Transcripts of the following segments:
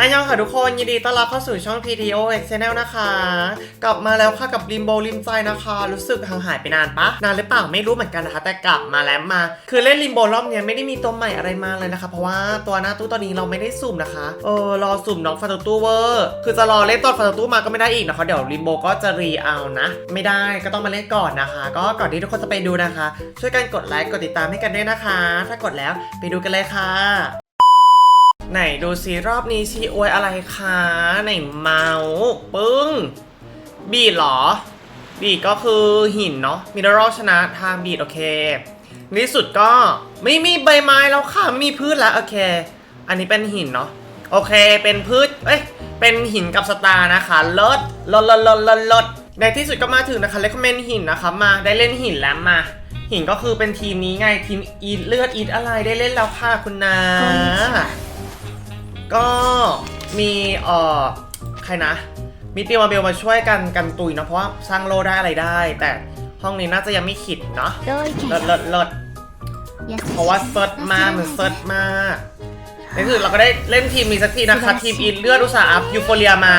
อันยองค่ะทุกคน ยินดีต้อนรับเข้าสู่ช่อง PTO X Channel นะคะ กลับมาแล้วค่ะกับริมโบริมใจนะคะ รู้สึกห่างหายไปนานปะนานหรือเปล่าไม่รู้เหมือนกันนะคะ แต่กลับมาแล้วมา คือเล่นริมโบรอบเนี้ยไม่ได้มีตัวใหม่อะไรมาเลยนะคะ เพราะว่าตัวหน้าตู้ตอนนี้เราไม่ได้สุ่มนะคะเออรอสุ่มน้องฟาตูตู้เวอร์คือจะรอเล่นตอนฟาตูตู้มาก็ไม่ได้อีกนะคะเดี๋ยวริมโบก็จะรีเอานะ ไม่ได้ก็ต้องมาเล่นก่อนนะคะ ก็ก่อนที่ทุกคนจะไปดูนะคะ ช่วยกันกดไลค์กดติดตามให้กันด้วยนะคะ ถ้ากดแล้วไปดูกันเลยค่ะ ไหนดูซิรอบนี้ชีอวยอะไรคะ ไหนเมาส์ปึ้ง บีดเหรอ บีดก็คือหินเนาะมินเนอรัลชนะทางบีดโอเคในที่สุดก็ไม่มีใบไม้แล้วค่ะมีพืชแล้วโอเค อันนี้เป็นหินเนาะโอเคเป็นพืชเอ้ยเป็นหินกับสตาร์นะคะลิศเลิศเลิศเลิศเลิศเลิศในที่สุดก็มาถึงนะคะเลคเมนหินนะคะมาได้เล่นหินแล้วมาหินก็คือเป็นทีมนี้ไงทีมอีทเลือดอีทอะไรได้เล่นแล้วค่ะคุณนา ก็มีเอ่อใครนะ มีติวมาเบลมาช่วยกันกันตุยนะเพราะสร้างโลได้อะไรได้ แต่ห้องนี้น่าจะยังไม่ขิดเนาะเลิศเลิศเลิศเพราะว่าเซิร์ฟมากเหมือนเซิร์ฟมากนี่คือเราก็ได้เล่นทีมนี้สักทีนะคะทีมอินเลือดอุตสาห์อัพยูโฟเรียมา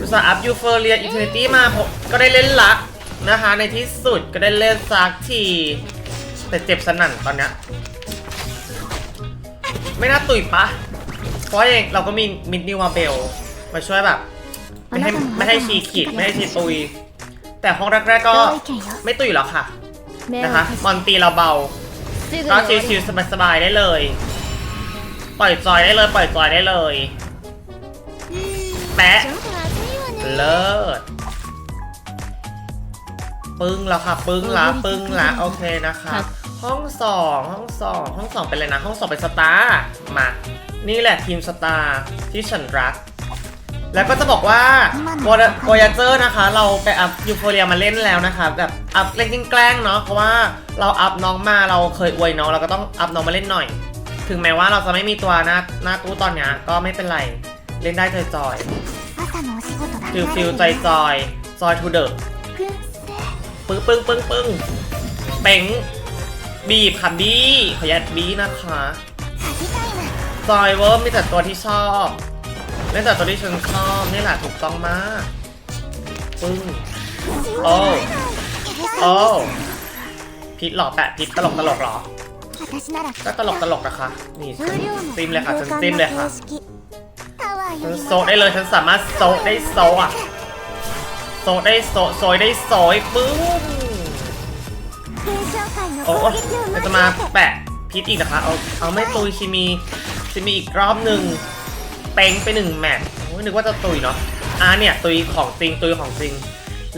อุตสาห์อัพยูโฟเรียอินฟินิตี้มาผมก็ได้เล่นละนะคะในที่สุดก็ได้เล่นสักทีแต่เจ็บสนั่นตอนนี้ไม่น่าตุยปะ เพราะเองเราก็มีมินนิวมาเบลมาช่วยแบบไม่ให้ไม่ให้ชีขีดไม่ให้ชีตุย แต่ห้องแรกๆก็ไม่ตุยหรอกค่ะนะคะมอนตีเราเบาก็ชิวๆสบายๆได้เลย ปล่อยจอยได้เลยปล่อยจอยได้เลยแปะเลิศปึ้งแล้วค่ะ ปึ้งละปึ้งละโอเคนะคะ ห้องสองห้องสองห้องสองเป็นอะไรนะ ห้องสองเป็นสตาร์มา นี่แหละทีมสตาร์ที่ฉันรัก แล้วก็จะบอกว่าโอยเจอร์นะคะ เราไปอัพยูโฟเรียมาเล่นแล้วนะคะ แบบอัพเล่นแกล้งเนาะเพราะว่าเราอัพน้องมาเราเคยอวยน้องเราก็ต้องอัพน้องมาเล่นหน่อย ถึงแม้ว่าเราจะไม่มีตัวหน้าหน้าตู้ตอนนี้ก็ไม่เป็นไรเล่นได้จอยๆฟิลฟิลจอยๆจอยทูเดอร์ปึ้งปึ้งปึ้งปึ้งเป่ง บีบค่ะบี้ขยัดบี้นะคะซอยเวิร์มมีแต่ตัวที่ชอบเล่แต่ตัวที่ฉันชอบนี่แหละถูกต้องมากปึ้งโอ้โอ้พิษหลอกแปะพิษตลกตลกหรอก็ตลกตลกนะคะ นี่ซิมเลยค่ะฉันซิมเลยค่ะฉันโซได้เลยฉันสามารถโซได้โซอะโซได้โซโซได้โซปึ้ง โอ้ยเราจะมาแปะพิษอีกนะคะเอาเอาไม่ตุยชิมีชิมีอีกรอบหนึ่งเป่งไปหนึ่งแมตโอ้ยนึกว่าจะตุยเนาะอ่าเนี่ยตุยของจริงตุยของจริง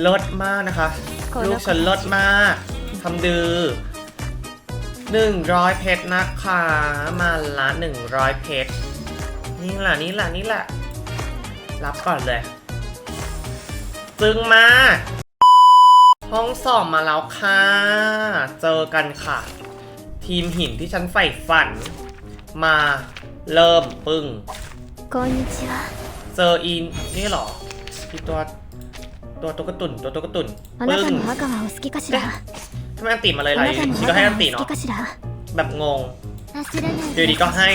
เลิศมากนะคะ ลูกฉันเลิศมากทำดือหนึ่งร้อยเพชรนะคะมาละหนึ่งร้อยเพชรนี่แหละนี่แหละนี่แหละรับก่อนเลย ซึ้งมาก ห้องสอบมาแล้วค่ะ เจอกันค่ะ ทีมหินที่ฉันใฝ่ฝัน มาเริ่มปึ้ง こんにちは เจออีนนี่เหรอที่ตัวตัวตัวกระตุนตัวตัวกระตุน あな ปึ้ง たの赤はお好きかしら ทำไมอันติมาเลย あ ไร なたの ชิ 赤 ก็ให้ は อันติ お好 เนาะ きかしら แบบงง 焦らない อยู่ดีก็ให้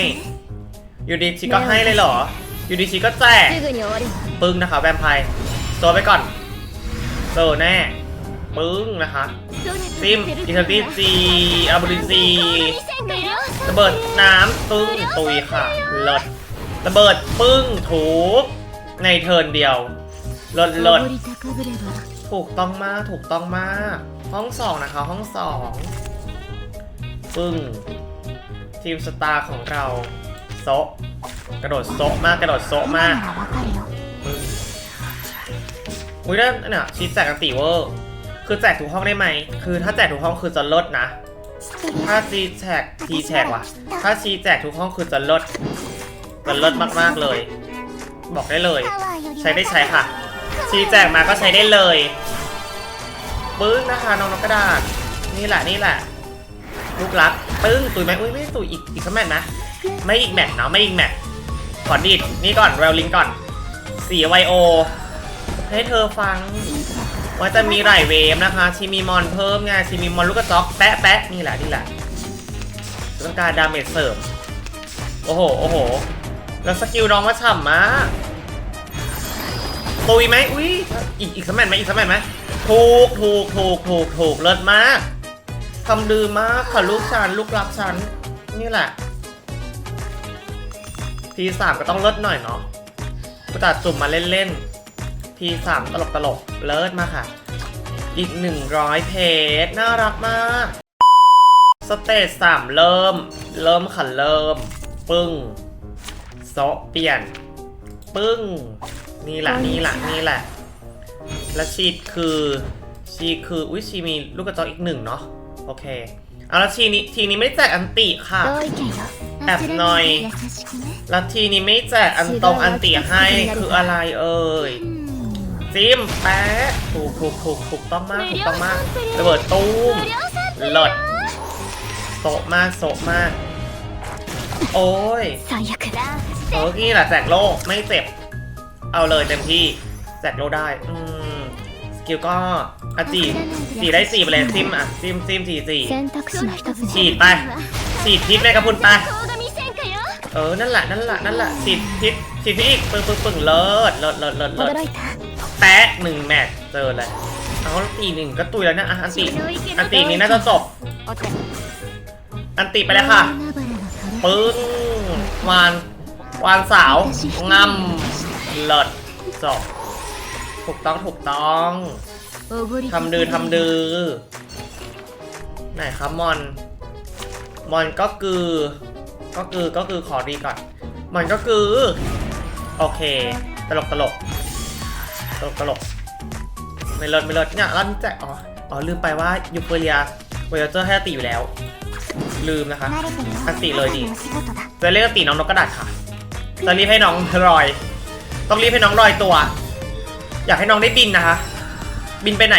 อยู่ดีชิก็ให้เลยเหรอ อยู่ดีชิก็แจก すぐに終わるわ ปึ้งนะคะแวมไพร์โซไปก่อนเจอแน่ ปึ้งนะคะซิมอินทอติซีอาบริซีระเบิดน้ำตึ้งตุยค่ะเลิศระเบิดปึ้งถูกในเทินเดียวเลิศเลิศถูกต้องมากถูกต้องมาก ห้องสองนะคะ ห้องสองปึ้งทีมสตาร์ของเราโซกระโดดโซมากกระโดดโซมากอุ้ยได้เนี่ยชีสแจกกันตีเวอร์ คือแจกทุกห้องได้ไหม คือถ้าแจกทุกห้องคือจะลดนะ ถ้าซีแจกทีแจกว่ะ ถ้าซีแจกทุกห้องคือจะลดจะลดมากๆเลย บอกได้เลย ใช้ได้ใช้ค่ะ ซีแจกมาก็ใช้ได้เลยปึ้งนะคะน้องนกกระดาษ นี่แหละนี่แหละลูกรักปึ้งตุยไหมอุ้ยไม่ตุยอีกอีกสักแมตช์นะ ไม่อีกแมตช์เนาะไม่อีกแมตช์ขอดีดนี่ก่อนเรลลิงก่อนสีไวโอให้เธอฟัง ว่าจะมีหลายเวฟนะคะชีมีมอนเพิ่มไงชีมีมอนลูกกระจอกแปะแปะนี่แหละนี่แหละต้องการดาเมจเสริมโอ้โหโอ้โหแล้วสกิลน้องมาฉ่ำมากตุยไหมอุ้ยอีกอีกสมัยไหมอีกสมัยไหมถูกถูกถูกถูกถูกเลิศมากทำดือมากค่ะลูกฉันลูกรักฉันนี่แหละทีสามก็ต้องเลิศหน่อยเนาะกูตัดจุ่มมาเล่นๆ ทีสามตลกตลกเลิศมากค่ะ อีกหนึ่งร้อยเพจน่ารักมาก สเตจสามเริ่ม เริ่มขันเริ่ม ปึ้งโซเปลี่ยน ปึ้ง นี่แหละนี่แหละนี่แหละ และชีดคือชีคือ อุ้ยชีมีลูกกระจอกอีกหนึ่งเนาะโอเคเอาละชีนี้ทีนี้ไม่แจกอันติค่ะแอบหน่อยแล้วทีนี้ไม่แจกอันตรงอันติให้คืออะไรเอ่ย ซิมแปะถูกถูกถูกถูกต้องมากถูกต้องมากระเบิดตูมหลดโสมากโสมาก โอ้ยโอ้ยนี่แหละแจกโลกไม่เจ็บ เอาเลยเต็มที่แจกโลกได้ อืมสกิลก็อาจีจีได้สีไปเลยซิมอะซิมซิมสีสีฉีดไปฉีดพิษแม่กระพุนไปเออ นั่นแหละ นั่นแหละ นั่นแหละฉีดพิษฉีดพิษอีกปึ่งปึ่งปึ่งเลิศเลิศเลิศเลิศ แปะหนึ่งแมตช์เจอเลยเอาแล้วตีหนึ่งก็ตุยแล้วนะอะอันติอันตินี้น่าจะจบอันติไปเลยค่ะปึ้งวานวานสาวงำเลิศจบถูกต้องถูกต้องทำดือทำดือไหนครับมอน มอนก็คือ ก็คือก็คือขอดีก่อน มอนก็คือ โอเค ตลกตลก ตลกตลกไม่เลิศไม่เลิศเนี่ยแล้วนี่แจกอ๋ออ๋อลืมไปว่ายูเฟเรียเวลเจอร์ให้ตีอยู่แล้ว ลืมนะคะอันติเลยดิจะเรียกตีน้องนกกระดาษค่ะจะรีบให้น้องรอย ต้องรีบให้น้องรอยตัว อยากให้น้องได้บินนะคะ บินไปไหน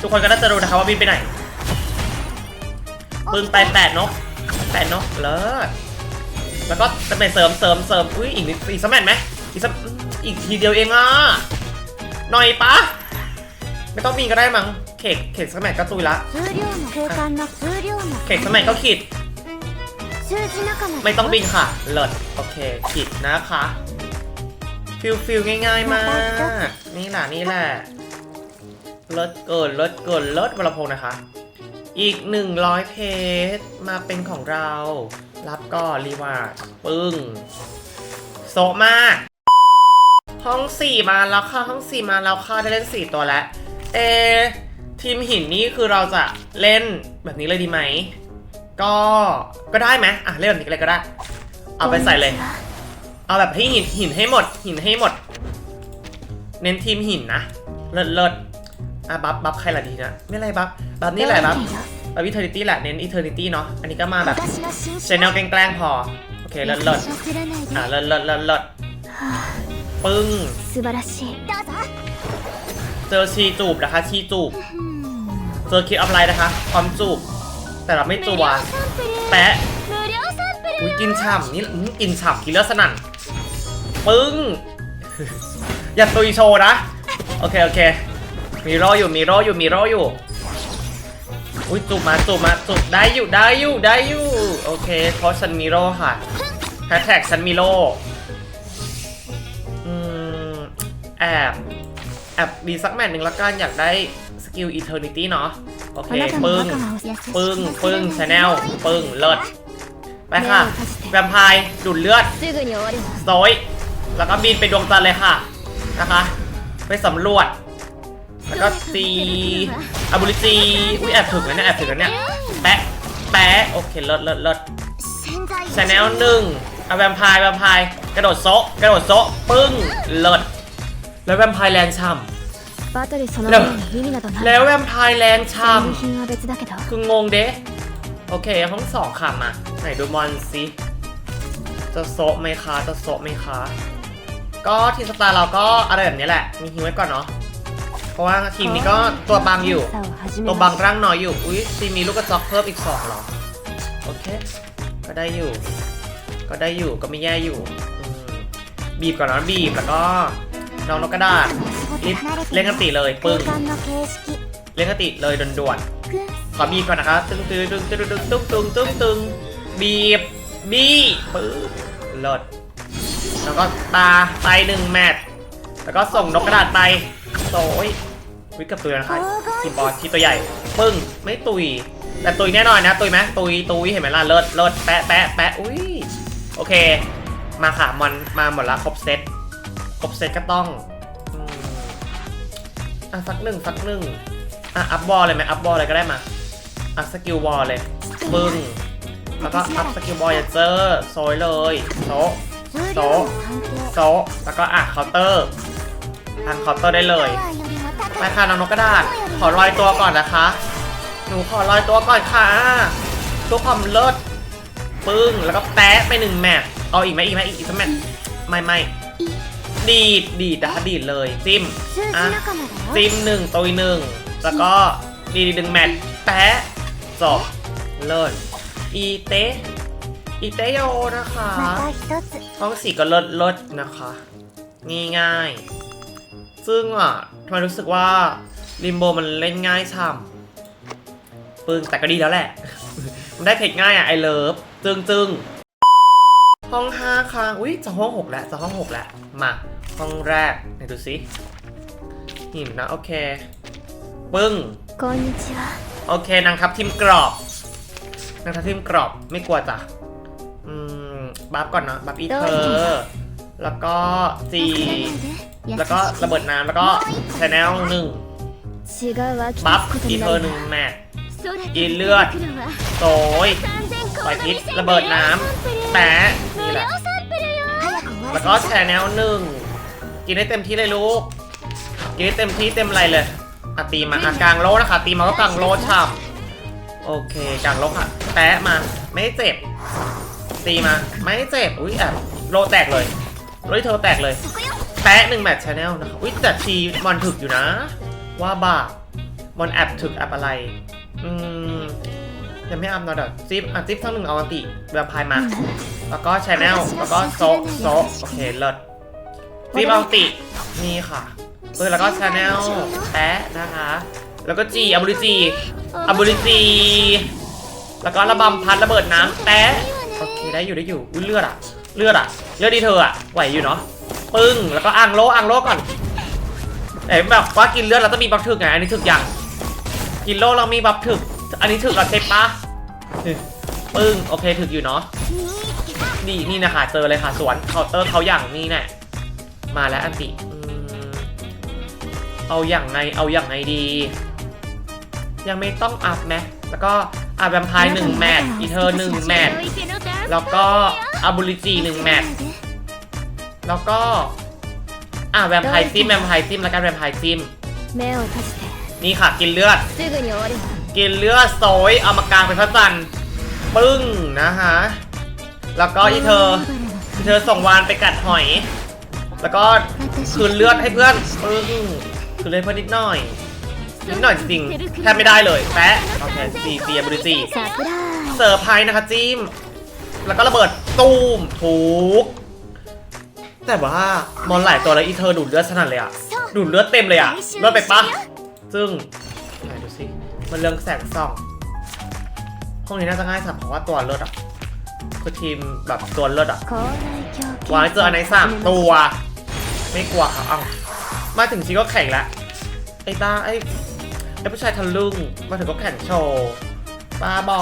ทุกคนก็น่าจะรู้นะคะว่าบินไปไหนปึ้งไปแปดนกแปดนกเลิศแล้วก็จะไปเสริมเสริมเสริมอุ้ยอีกนิดอีกสักแมตช์ไหมอีกสักอีกทีเดียวเองอะ หน่อยปะไม่ต้องบินก็ได้มั้งเขกเขกสักแมตช์ก็ตุยละ 数量の空間の数量の เขกสักแมตช์ก็ขีด 数字仲間 ไม่ต้องบินค่ะ เลิศโอเคขีดนะคะฟิลฟิลง่ายๆมาก นี่แหละนี่แหละเลิศเกินเลิศเกินเลิศวรพงษ์นะคะ อีก 100 เพจมาเป็นของเรา รับก็รีวาร์ดปึ้ง โซะมาก ห้องสี่มาแล้วค่ะห้องสี่มาแล้วค่ะได้เล่นสี่ตัวแล้ว เอ ทีมหินนี่คือเราจะเล่นแบบนี้เลยดีไหม ก็ก็ได้ไหมอะเล่นแบบนี้เลยก็ได้ เอาไปใส่เลย เอาแบบให้หินหินให้หมด หินให้หมด เน้นทีมหินนะ เลิศเลิศอะบัฟบัฟใครล่ะดีนะ ไม่ไรบัฟบัฟนี่แหละบัฟบัฟอีเทอร์นิตี้แหละเน้นอีเทอร์นิตี้เนาะอันนี้ก็มาแบบเชนเนลแกล้งพอ โอเคเลิศเลิศอะเลิศเลิศเลิศ ปึ้ง 素晴らしいどうぞ เจอชีจูบนะคะ ชีจูบ เจอคิดออฟไลน์นะคะ ความจูบ แต่เราไม่จัว แปะ 無料サンプル อุ้ยกินฉ่ำนี่อื้อกินฉ่ำกินเลือดสนั่น ปึ้ง อย่าตุยโชว์นะ โอเค โอเค มีรออยู่ มีรออยู่ มีรออยู่ อุ้ยจูบมาจูบมาจูบได้อยู่ ได้อยู่ ได้อยู่ โอเค เพราะฉันมีโรค่ะแฮชแท็กฉันมีโร แอบแอบดีสักแมตช์หนึ่งละกันอยากได้สกิลอีเทอร์นิตี้เนาะโอเคปึ้งปึ้งปึ้งชาแนลปึ้งเลิศไปค่ะแวมไพร์ดูดเลือดสซยแล้วก็บินไปดวงจันทร์เลยค่ะนะคะ ไปสำรวจ แล้วก็ตีอาบุริซีอุ้ยแอบถึงแล้วเนี่ยแอบถึงแล้วเนี่ยแปะแปะโอเคเลิศเลิศเลิศชาแนลหนึ่งอาแวมไพร์แวมไพร์กระโดดโซะกระโดดโซะปึ้งเลิศ แล้วแวมไพร์แรงช่ バトルそのแล้ว ものに意味などな ำ い แล้วแวมไพร์แรงช่ 輸品は別だけど ำคืองงเด้โอเค ห้องสองค่ะมา ไหนดูมอนสิจะโซะไหมคะ จะโซะไหมคะ ก็ทีมสตาร์เราก็อะไรแบบนี้แหละ มีฮิวไว้ก่อนเนาะ เพราะว่าทีมนี้ก็ตัวบางอยู่ ตัวบางร่างน้อยอยู่ อุ้ยทีมมีลูกกระจอกเพิ่มอีกสองเหรอ โอเค ก็ได้อยู่ ก็ได้อยู่ ก็ไม่แย่อยู่อืมบีบก่อนนะบีบ แล้วก็ น้องนกกระดาษรีบเล่นกติเลยปึ้งเล่นกติเลยด่วนๆขอบีบก่อนนะครับตึ้งตึ้งตึ้งตึ้งตึ้งตึ้งตึ้งตึงบีบบีปึ้งเลิศแล้วก็ตาไปหนึ่งแมทแล้วก็ส่งนกกระดาษไปโอ้ยวิกับตุยนะครับทีมบอลที่ตัวใหญ่ปึ้งไม่ตุยแต่ตุยแน่นอนนะตุยไหมตุยตุยเห็นไหมล่ะเลิศเลิศแปะแปะแปะอุ้ยโอเค มาค่ะมอนมาหมดละครบเซต กบเซตก็ต้องอะสักหนึ่งสักหนึ่งอะอัพบอลเลยไหมอัพบอลเลยก็ได้มาอะสกิลบอลเลยปึ้งแล้วก็อัพสกิลบอลเจอโซยเลยโซโซโซแล้วก็อะเคาน์เตอร์ทางเคาน์เตอร์ได้เลยมาค่ะน้องนกกระดาษขอลอยตัวก่อนนะคะ หนูขอลอยตัวก่อนค่ะตัวความเลิศปึ้งแล้วก็แตะไปหนึ่งแมทเอาอีกไหมอีกไหมอีกสักแมทไม่ไม่ ดีดดีดนะดีดเลยซิมอะซิมหนึ่งตัวหนึ่งแล้วก็ดีดดึงแมทแปะจบเลิศอีเตอีเตโยนะคะห้องสีก็เลิศเลิศนะคะง่ายง่ายซึ่งอะทำไมรู้สึกว่าลิมโบมันเล่นง่ายช่ำปึ้งแต่ก็ดีแล้วแหละ มันได้เพชรง่ายอะไอเลิฟจึงจึง ห้องห้าค่ะอุ้ยจะห้องหกแล้วจะห้องหกแล้ว มา ห้องแรกไหนดูสิหินนะ โอเค ปึ้ง こんにちは โอเคนางทับทิมกรอบนางทับทิมกรอบไม่กลัวจ้ะ อืม บัฟก่อนเนาะ บัฟอีเธอร์แล้วก็จี 焦らないで แล้วก็ระเบิดน้ำแล้วก็ชแนลหนึ่ง 違うわき บัฟ 立つこと อี に เธ な อ る ร์หนึ่งแมท それ อีเลือด 来るわ โซย ปล่อยพิษระเบิดน้ำแปะนี่ แหละ 早く終わ แล้ ら วก็แชแนลหนึ่งกินได้เต็มที่เลยลูก กินได้เต็มที่เต็มอะไรเลยอะตีมาอะกลางโลนะคะ ตีมาก็กลางโลช่ำโอเคกลางโลค่ะแปะมา ไม่เจ็บ ตีมา ไม่เจ็บ อุ้ยแอบโลแตกเลยโลที่เธอแตกเลย แปะหนึ่งแมตช์ชแนลนะคะอุ้ยแต่ทีมอนถึกอยู่นะ ว่าบ้ามอนแอบถึกแอบอะไร อืม ยังไม่อัพเนาะเดี๋ยวจิ๊บอะจิ๊บทั้งหนึ่งเอาอันติแวมไพายมา แล้วก็ชแนลแล้วก็โซะโซะโอเคเลิศจิ๊บเอาอันตินี่ค่ะเออแล้วก็ชแนลแปะนะคะ แล้วก็จีอับูริจีอับูริจีแล้วก็ระบำพัดระเบิดน้ำแปะโอเคได้อยู่ได้อยู่อุ้ยเลือดอะเลือดอะเลือดดีเธออะไหวอยู่เนาะปึ้งแล้วก็อ่างโลอ่างโลก่อนเอ๋แบบว่ากินเลือดเราต้องมีบัฟถึกไงอันนี้ถึกยังกินโลเรามีบัฟถึก อันนี้ถึกเรเใช่ปะปึ้งโอเคถึกอยู่เนาะดีนี่นะคะเจอเลยค่ะสวนเคาน์เตอร์เขาอย่างนี้แน่มาแล้วอันติเอาอย่างไงเอาอย่างไงดี ยังไม่ต้องอัพแมแล้วก็อาแบมพายหนึ่งแมทอีเธอร์หนึ่งแมทแล้วก็อาบุลิจีหนึ่งแมทแล้วก็อาแบมพายซิมแบมพายซิมแล้วกันแบมพายซิมนี่ค่ะกินเลือด กินเลือดโซยเอามากลางเป็นพระจันปึ้งนะฮะ แล้วก็อีเธออีเธอส่งวานไปกัดหอย แล้วก็คืนเลือดให้เพื่อนปึ้งคืนเลือดเพื่อนนิดหน่อยนิดหน่อยจริงแทบไม่ได้เลยแปะโอเคสี่เตียบริจีเสิร์ฟไพ่นะคะจิมแล้วก็ระเบิดตูมถูก แต่ว่ามอนหลายตัวแล้วอีเธอดูดเลือดสนั่นเลยอะดูดเลือดเต็มเลยอะเลือดไปปะซึ่ง มันเรื่องแสงส่องห้องนี้น่าจะง่ายสัดเพราะว่าตัวเลิอะคือทีมแบบตัวเลิอะวางเจออะไรสามตัว ไม่กลัวเขาเอามาถึงทีก็แข่งละไอ้ตาไอ้ไอ้ผู้ชายทะลึ่งมาถึงก็แข่งโชว์ป้าบอ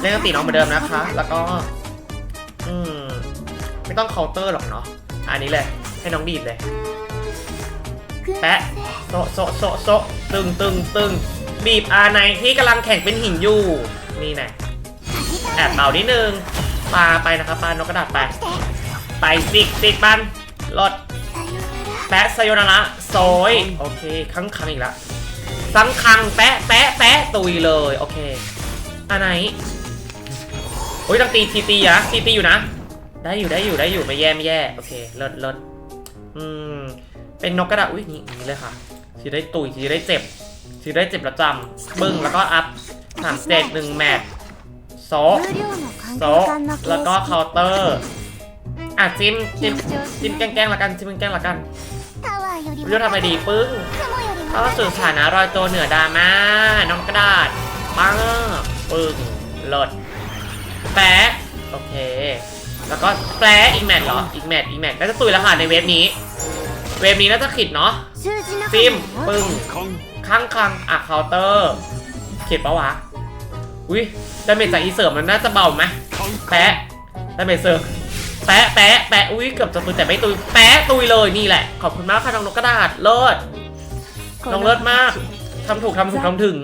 เล่นตีน้องเหมือนเดิมนะคะ แล้วก็ อืม ไม่ต้องเคาน์เตอร์หรอกเนาะอันนี้เลยให้น้องบีดเลยแปะโซโซโซโซตึงตึงตึง บีบอาในที่กำลังแข่งเป็นหินอยู่นี่แน่แอบเป่านิดนึงปลาไปนะครับปลานกกระดาษไปไปสิกสิกปันรถแปะไซโยนาระโซยโอเคคังคังอีกแล้วสังคังแปะแปะแปะตุยเลยโอเคอันไหนโอ้ยต้องตีทีตีอะตีตีอยู่นะ ได้อยู่ได้อยู่ได้อยู่ไม่แย่ไม่แย่โอเคเลิศเลิศอืมเป็นนกกระดาษอุ้ยนี่นี่เลยค่ะชีได้ตุยชีได้เจ็บ ซีรีส์เจ็บประจำบึ้งแล้วก็อัพสามเจ็ดหนึ่งแมทโซโซแล้วก็เคาน์เตอร์อะจิมจิมจิมแกล้งๆละกันจิมแกล้งๆละกันเรื่องทำไปดีปึ้งเข้าสู่สถานะรอยตัวเหนือดาม่าน้องกระดาษปังปึ้งหลดแปะโอเค แล้วก็แปะอีกแมทเหรออีกแมทอีกแมทน่าจะตุยแล้วค่ะในเว็บนี้ เว็บนี้น่าจะขิดเนาะซิมปึ้ง ข้างคังอะเคาน์เตอร์เขิดปะวะ อุ้ยดาเมจจากอีเสริมมันน่าจะเบาไหมแปะดาเมจเสริมแปะแปะแปะอุ้ยเกือบจะตุยแต่ไม่ตุยแปะตุยเลยนี่แหละ ขอบคุณมากค่ะน้องนกกระดาษเลิศน้องเลิศมากทำถูกทำถูกทำถึง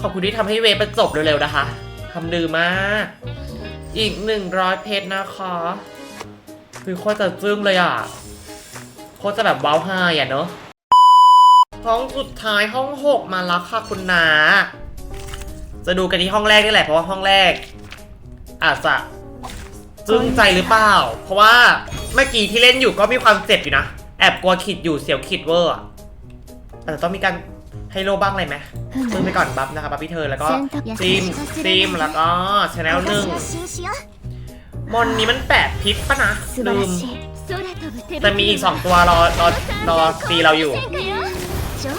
ขอบคุณที่ทำให้เวฟมันจบเร็วๆนะคะทำดือมาก อีกหนึ่งร้อยเพชรนะคะคือโคตรจะจึ้งเลยอะโคตรจะแบบว้าวไฮอะเนอะ ห้องสุดท้ายห้องหกมาแล้วค่ะคุณนาจะดูกันที่ห้องแรกนี่แหละเพราะว่าห้องแรก อาจจะจึ้งใจหรือเปล่า เพราะว่าเมื่อกี้ที่เล่นอยู่ก็มีความเจ็บอยู่นะ แอบกลัวขิดอยู่เสียวขิดเวอร์อาจจะต้องมีการให้โลบ้างเลยไหมซึ่งไปก่อนบัฟนะคะบัฟพี่เธอแล้วก็ซิมซิมแล้วก็ชแนลหนึ่งมอนนี้มันแปดพิษปะนะลืมแต่มีอีกสองตัวรอรอรอตีเราอยู่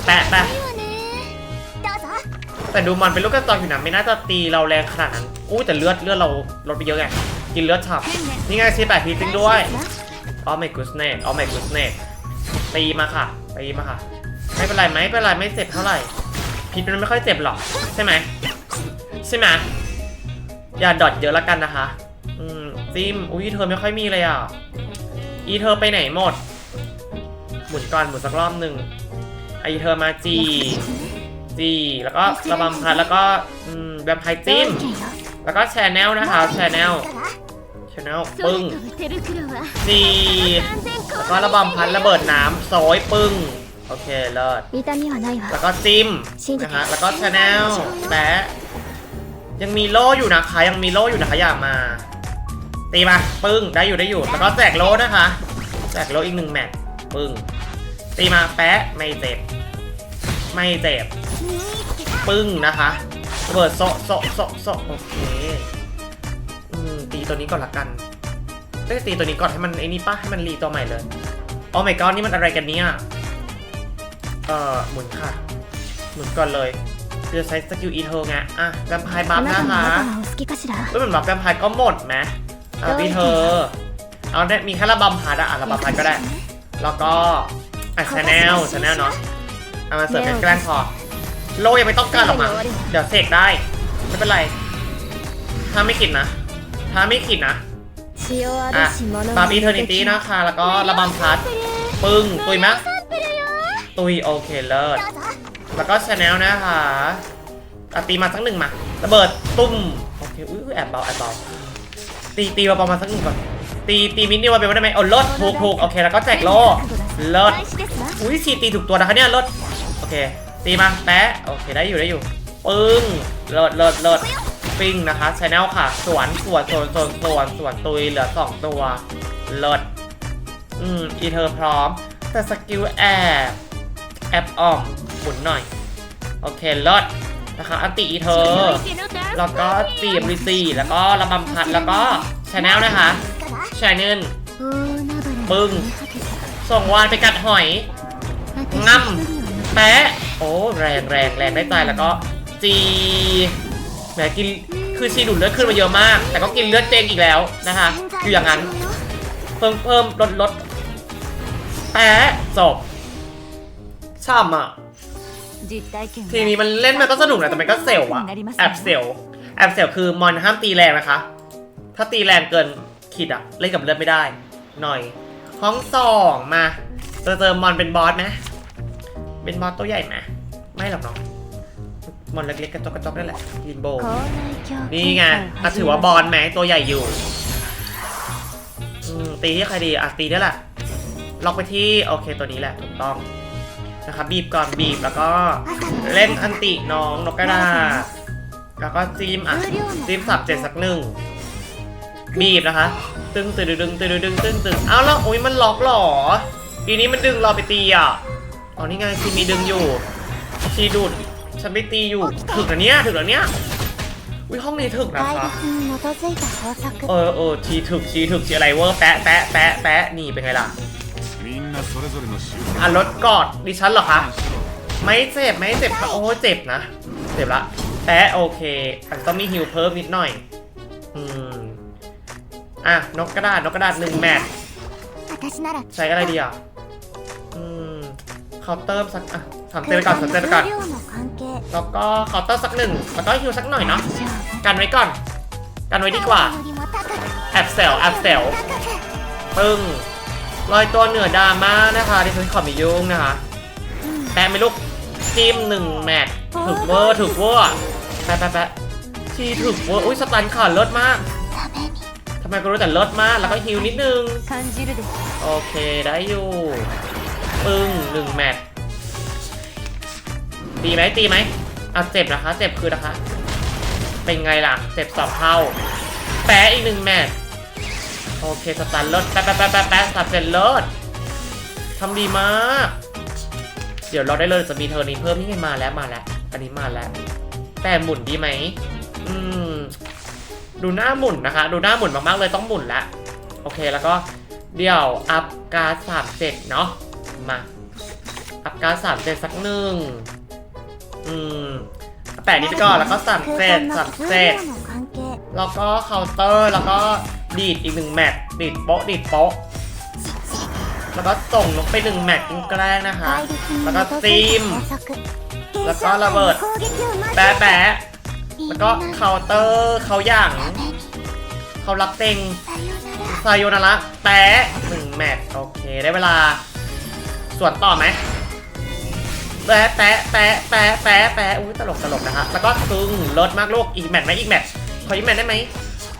แปะแปะแต่ดูมันเป็นลูกกระตอยอยู่นะไม่น่าจะตีเราแรงขนาดนั้นอู้แต่เลือดเลือดเราลดไปเยอะไงกินเลือดฉับนี่ไงซีแปดฮีติ้งด้วยอ๋อไม่กุสเน่อ๋อไม่กุสเน่ตีมาค่ะตีมาค่ะ ไม่เป็นไรไหมไม่เป็นไรไม่เจ็บเท่าไหร่พิษมันไม่ค่อยเจ็บหรอกใช่ไหมใช่ไหมอย่าดอดเยอะละกันนะคะ อืมซิมอุ้ยเธอไม่ค่อยมีเลยอะอีเธอไปไหนหมดหมุนก่อนหมุนสักรอบหนึ่ง ไอเธอมาจีจีแล้วก็ระบำพัดแล้วก็แบบไพจิ้ม แล้วก็แชแนลนะคะแชแนลแชแนลปึ้งจีแล้วก็ระบำพัดระเบิดน้ำซอยปึ้งโอเคเลิศแล้วก็จิ้มนะคะแล้วก็แชแนลแต่ยังมีโล่อยู่นะคะยังมีโล่อยู่นะคะอย่ามาตีมาปึ้งได้อยู่ได้อยู่ แล้วก็แจกโล่นะคะ แจกโล่อีกหนึ่งแมตช์ปึ้ง ตีมาแป๊ะไม่เจ็บ ไม่เจ็บ ปึ้งนะคะระเบิดโซโซโซโซโอเคอืตีตัวนี้ก่อนละกันก็จะตีตัวนี้ก่อนให้มันไอ้นี่ปะให้มันรีตัวใหม่เลยโอ้ my god นี่มันอะไรกันเนี่ยเอ่อหมุนค่ะ หมุนก่อนเลยจะใช้สกิลอีเทอร์ไงอะแวมไพร์บัฟนะคะก็เหมือนแบบแวมไพร์ก็หมดไหมเอาอีเทอร์เอาเนี่ยมีแค่ระบำพาร์ดอะระบำพาร์ก็ได้ แล้วก็ อะชาแนลชาแนลเนาะเอามาเสิร์ฟเป็นแกล้งพอโลยังไม่ต้องการหรอกมั้งเดี๋ยวเสกได้ ไม่เป็นไร ถ้าไม่กินนะ ถ้าไม่กินนะอะบาร์บี้เทอร์นิตี้นะคะ แล้วก็ระบำพัด ปึ้ง ตุยมะตุยโอเคเลิศ แล้วก็ชาแนลนะคะอะตีมาสักหนึ่งมาระเบิดตุ้ม โอเค อุ้ยแอบเบาแอบเบาตีตีเบาๆมาสักหนึ่งก่อน ตีตีมินิว่าเป็นว่าได้ไหมโอ้เลิศถูกถูกโอเค แล้วก็แจกโล่เลิศ อุ้ยสีตีถูกตัวนะคะเนี่ยรถโอเคตีมาแปะโอเคได้อยู่ได้อยู่ปึ้งเลิศเลิลิปิ้งนะคะชแนลค่ะ สวนสวนสวนสวนสวนสวนตุยเหลือสองตัวเลิอืมอีเธอพร้อม แต่สกิลแอบแอบออมหมุนหน่อย โอเคเลินะคะอันติอีเธอ แล้วก็ตีมริซีแล้วก็ระบำพัดแล้วก็ชแนลนะคะชแนลปึ้งส่งวานไปกัดหอย งั่มแปะโอ้แรงแรงแรงได้ตายแล้วก็จีแหมกินคือชีดุลเลือดขึ้นมาเยอะมาก แต่ก็กินเลือดเจงอีกแล้วนะคะอยู่อย่างนั้นเพิ่มเพิ่มลดลดแปะจบช่ำอะทีนี้มันเล่นมันก็สนุกนะแต่มันก็เซลอะแอบเซลแอบเซลคือมอนห้ามตีแรงนะคะ ถ้าตีแรงเกินขีดอะเล่นกับเลือดไม่ได้ หน่อยห้องสองมาจะเจอมอนเป็นบอสไหม เป็นมอสตัวใหญ่ไหมไม่หรอกเนาะมอนเล็กๆกระจกกระจกนั่นแหละลิมโบนี่ไงอะถือว่าบอลไหมตัวใหญ่อยู่ตีที่ใครดีอะตีได้แหละล็อกไปที่โอเคตัวนี้แหละถูกต้องนะครับบีบก่อนบีบแล้วก็เล่นอันติน้องนกกระดาแล้วก็จิ้มอะจิ้มสับเจ็ดสักหนึ่งบีบนะคะ ตึงตึงดึงตึงดึงตึงตึงเอาแล้วโอ้ยมันล็อกหรอทีนี้มันดึงเราไปตีอะ อ๋อนี่ไงชีมีดึงอยู่ ชีดูด ฉันไปตีอยู่ ถึกอันเนี้ยถึกอันเนี้ยอุ้ยห้องนี้ถึกนะค่ะเออเออชีถึกชีถึกชีอะไรเวอร์แปะแปะแปะแปะนี่เป็นไงล่ะอะรถกอดดิฉันเหรอคะไม่เจ็บไม่เจ็บโอ้เจ็บนะเจ็บละแปะโอเคอาจจะต้องมีฮิวเพิ่มนิดหน่อยอืมอะนกกระดาษนกกระดาษหนึ่งแมทใช้อะไรดีอะ เคาเตอร์สักอะสามเตนก่อนสามเตนก่อนแล้วก็คาน์เตอร์สักหนึ่งแล้วก็ฮิวสักหน่อยเนาะกันไว้ก่อน กันไว้ดีกว่าแอบเซลแอบเซลปึ้งลอยตัวเหนือดราม่านะคะดิฉันขอไม่ยุ่งนะคะแปะไม่ลูกจิ้มหนึ่งแมทถึกเวอร์ถึกเวอร์แปะแปะแปะชีถึกเวอร์อุ้ยสตันขาดเลิศมากทำไมก็รู้แต่เลิศมากแล้วก็ฮิวนิดนึง โอเคได้อยู่ ปึ้งหนึ่งแมทตีไหมตีไหมอะเจ็บนะคะ เจ็บคือนะคะ เป็นไงล่ะ เจ็บสอบเท่าแปะอีกหนึ่งแมทโอเคสตันเลิศแปะแปะแปะแปะแปะสับเสร็จเลิศทำดีมาก เดี๋ยวเราได้เลยจะมีเทอร์นี้เพิ่มนี่มาแล้วมาแล้ว อันนี้มาแล้ว แต่หมุนดีไหม อืม ดูหน้าหมุนนะคะ ดูหน้าหมุนมากๆเลยต้องหมุนละ โอเคแล้วก็เดี๋ยวอัพการ์ดสามเจ็ดเนาะ มาอัพการสามเจ็สักหนึ่งอืมแปะนี้ไปก่อนแล้วก็สั่มเจ็ดสามเจ็ดแล้วก็เคาน์เตอร์แล้วก็ดีดอีกหนึ่งแมตช์ดีดโป๊ะดีดโป๊ะแล้วก็ส่งลงไปหนึ่งแมตช์ยิงแกล้งนะคะ แล้วก็ซีม แล้วก็ระเบิด แปะแปะแล้วก็เคาน์เตอร์เขาย่างเขารักเต็งไซโยนาระแปะหนึ่งแมตช์โอเคได้เวลา ส่วนต่อไหมแปะแปะแปะแปะแปะแปะอุ้ยตลกตลกนะคะแล้วก็ตึงลดมากลูกอีกแมตช์ไหมอีกแมตช์ขออีกแมตช์ได้ไหม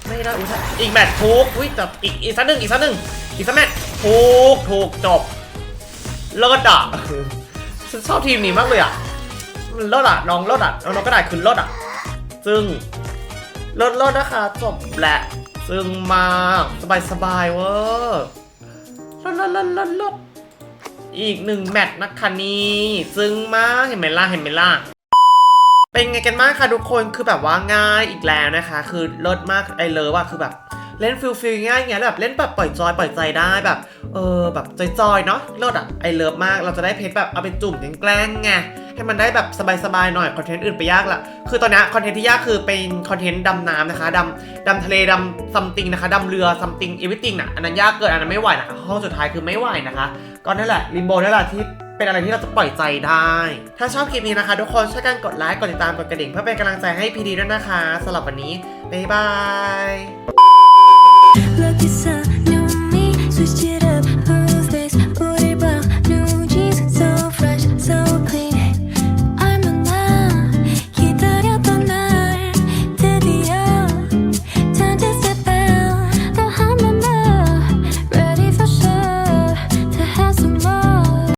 ไม่ได้อุ้ยอีกแมตช์ทุกอุ้ยแต่อีกอีกสักหนึ่งอีกสักหนึ่งอีกสักแมตช์ทุกถูกจบเลิศอะฉันชอบทีมนี้มากเลยอะมันเลิศอะน้องเลิศอะน้องน้องก็ได้คือเลิศอะ ซึ่งเลิศเลิศนะคะจบแหละซึ่งมากสบายสบายเวอร์เลิศเลิศเลิศเลิศ อีกหนึ่งแมตช์นะคะนี่ซึ้งมากเห็นไหมล่ะเห็นไหมล่ะเป็นไงกันบ้างคะทุกคนคือแบบว่าง่ายอีกแล้วนะคะ คือเลิศมากไอเลิฟอะคือแบบ เล่นฟิลฟิลง่ายอย่างเงี้ยแบบเล่นแบบปล่อยจอยปล่อยใจได้แบบเออแบบจอยๆเนาะเลิศอะไอเลิฟมากเราจะได้เพชรแบบเอาไปจุ่มแกล้งไงให้มันได้แบบสบายๆหน่อยคอนเทนต์อื่นไปยากละคือตอนนี้คอนเทนต์ที่ยากคือเป็นคอนเทนต์ดำน้ำนะคะดำดำทะเลดำซัมติงนะคะดำเรือซัมติงเอวิติงน่ะอันนั้นยากเกินอันนั้นไม่ไหวนะคะห้องสุดท้ายคือไม่ไหวนะคะ ก็นั่นแหละลิมโบนั่นแหละที่เป็นอะไรที่เราจะปล่อยใจได้ ถ้าชอบคลิปนี้นะคะ ทุกคนช่วยกันกดไลค์กดติดตามกดกระดิ่งเพื่อเป็นกำลังใจให้พีดีด้วยนะคะสำหรับวันนี้บ๊ายบาย Look, you saw, knew me, switched it up.